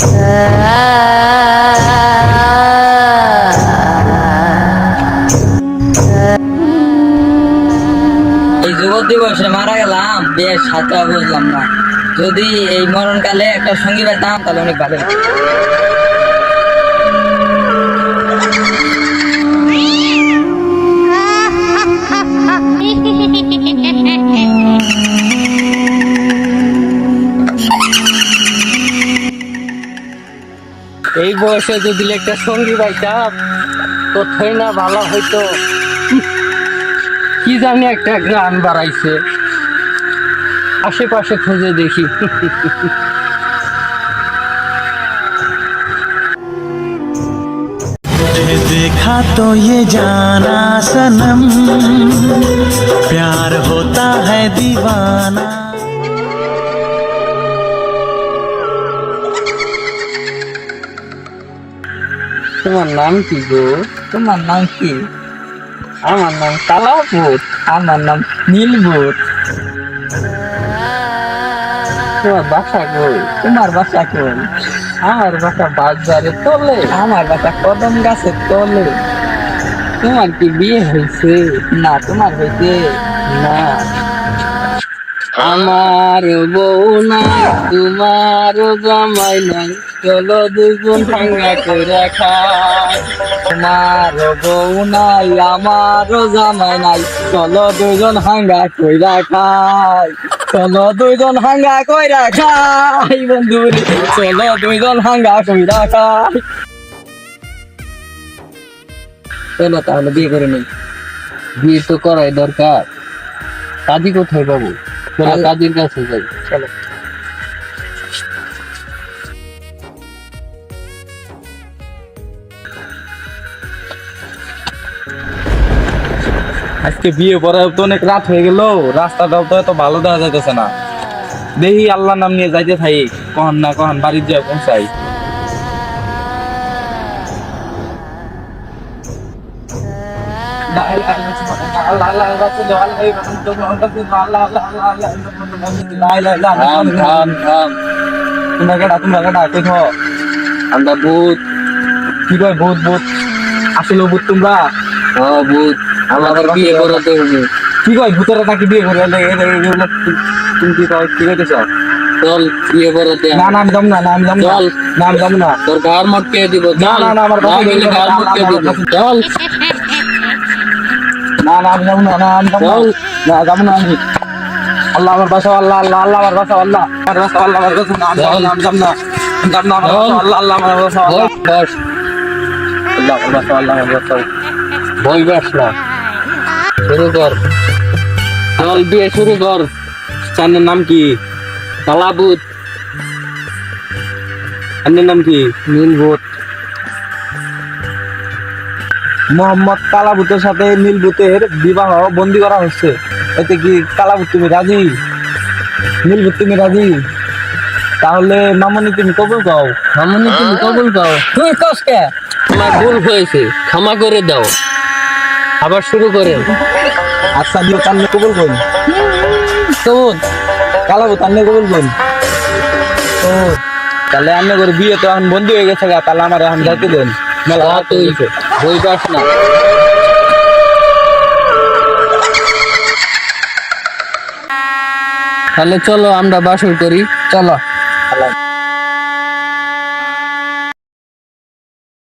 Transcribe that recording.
এই দিবসে মারা গেলাম বুঝলাম না। যদি এই মরণকালে একটা সঙ্গী পেতাম, তাহলে অনেক ভালো এই বয়সে যদি একটা সঙ্গী পাইতাম তথ্যই না ভালো হইতো কি জানি একটা গান বাড়াইছে আশেপাশে খুঁজে দেখি देखा तो ये जाना सनम प्यार होता है दीवाना তোমার নাম কি গো? তোমার নাম কি? আমার নাম কালাভূত আমার নাম নীল নীলভূত। তোমার বাসা কই? তোমার বাসা কই? আমার বাসা বাজারে তোলে। আমার বাসা কদম গাছের তোলে। তোমার কি বিয়ে হয়েছে? না তোমার হয়েছে না। আমার বউ না তোমার জামাই নাই। চলো দুজন ভাঙ্গা করে খাই। তোমার বউ নাই, আমার জামাই নাই। চলো দুজন হাঙ্গা কইরা খাই। চলো দুজন হাঙ্গা কইরা খাই, বন্ধু। চলো দুইজন হাঙ্গা কইরা খাই। চলো তাহলে বিয়ে করে নেই। বিয়ে তো করাই দরকার। কাজী কোথায় বাবু চলো কাজীর কাছে যাই। চলো। আজকে বিয়ে পরে তো অনেক রাত হয়ে গেল রাস্তাটাও তো এত ভালো দেখা যাইতেছে না। দেখি আল্লাহ নাম নিয়ে যাইতে থাই কখন না কখন বাড়ির যা পৌঁছাই। তোমরা কেটা তোমরা কেটা কই আমরা ভূত কি কয় ভূত ভূত আসলে ভূত তোমরা ভূত আমাদের বিয়ে করাতে কি কয় ভূতেরা নাকি বিয়ে করে কি- তুমি কি কয় কি চল বিয়ে করাতে না না আমি যাব না না আমি যাব না। না আমি যাব না তোর ঘর মটকে দিব না, না, না, আমার কথা- চল না না আমি যাব না না আমি যাব না। চল। না যাব না আমি। আল্লাহ আমার বাসা আল্লাহ আল্লাহ আল্লাহ আমার বাসা আল্লাহ। আমার বাসা আল্লাহ আমার বাসা না আমি যাব না আমি যাব না। আমি যাব না আমার বাসা আল্লাহ আল্লাহ আমার বাসা আল্লাহ। বস বস আল্লাহ আমার বাসা আল্লাহ আমার বাসা। বই বাস না। শুরু কর। চল বিয়ে শুরু কর। চান্দের নাম কি? কালাবুত চান্দের নাম কি? নীলভূত মোহাম্মদ কালাবুতের সাথে নীলবুতের বিবাহ বন্দি করা হচ্ছে। এতে কি কালাবুত তুমি রাজি? নীলবুত তুমি রাজি? তাহলে মামনি তুমি কবুল গাও মামনি তুমি কবুল করো। তুই কস কে? আমার ভুল হয়েছে ক্ষমা করে দাও। আবার শুরু করে আচ্ছা দিও তান্নে কবুল করুন। তোর কালাবু তান্নে কবুল করুন। তাহলে আমি করে বিয়ে তো এখন বন্দি হয়ে গেছে গা, তাহলে আমার এখন যাইতে দেন। মেলা হাতে হইছে। বই পাস না তাহলে চলো আমরা বাসর করি চলো